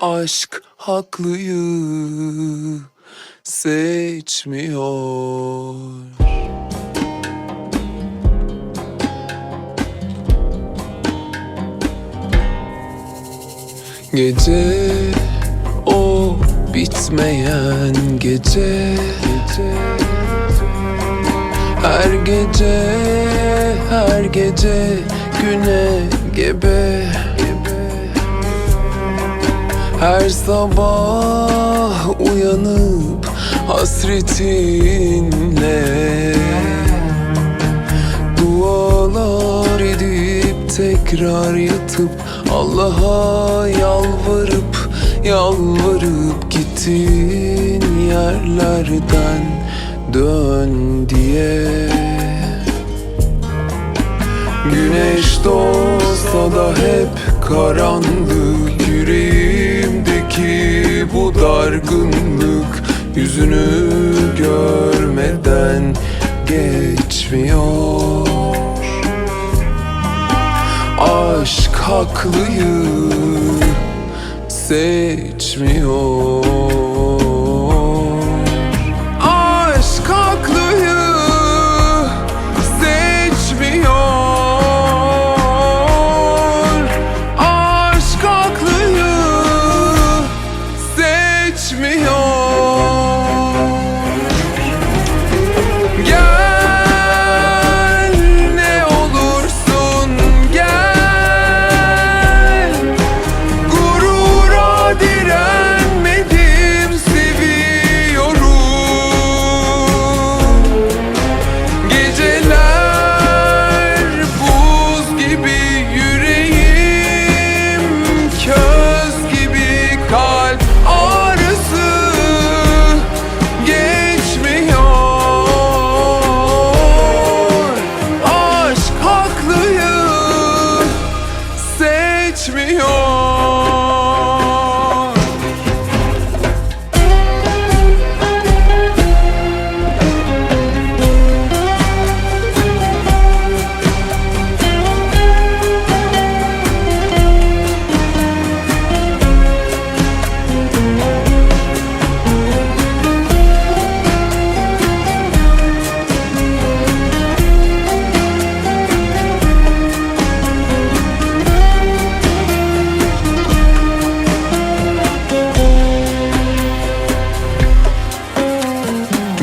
Aşk haklıyı seçmiyor. Gece o bitmeyen gece, gece Her gece her gece güne gebe, Her sabah uyanıp hasretinle Dualar edip tekrar yatıp Allah'a yalvarıp yalvarıp gittin yerlerden dön diye. Güneş doğsa da hep karanlık dargınlık Yüzünü görmeden geçmiyor. Aşk haklıyı seçmiyor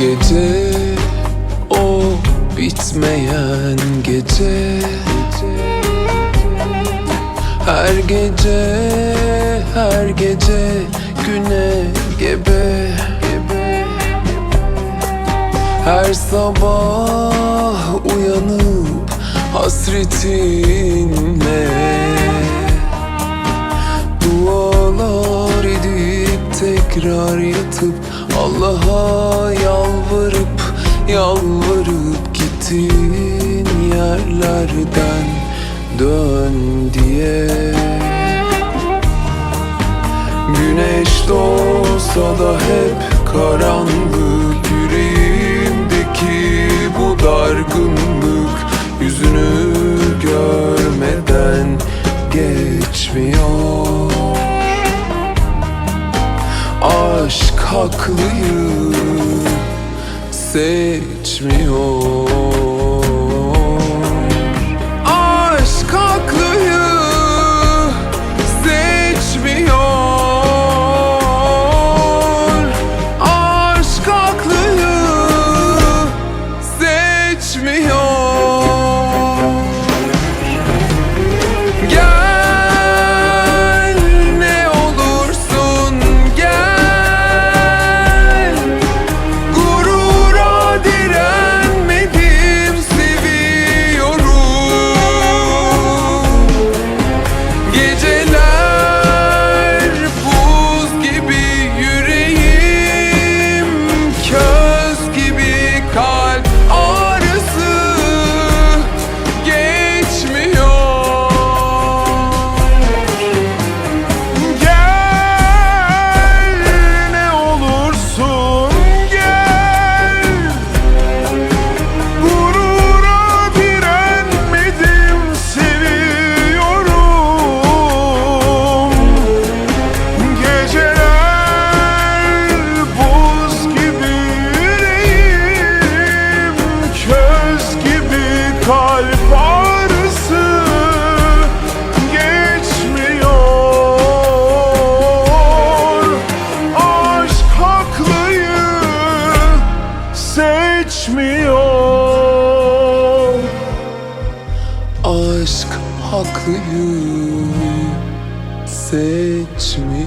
Gece o bitmeyen gece. Her gece her gece güne gebe. Her sabah uyanıp hasretinle. Dualar edip tekrar yatıp Allah'a yalvarıp yalvarıp gittin yerlerden dön diye. Güneş doğsa da hep karanlık Yüreğimdeki bu dargınlık Yüzünü görmeden geçmiyor Aşk haklıyı seçmiyor seçmiyor Aşk haklıyı seçmiyor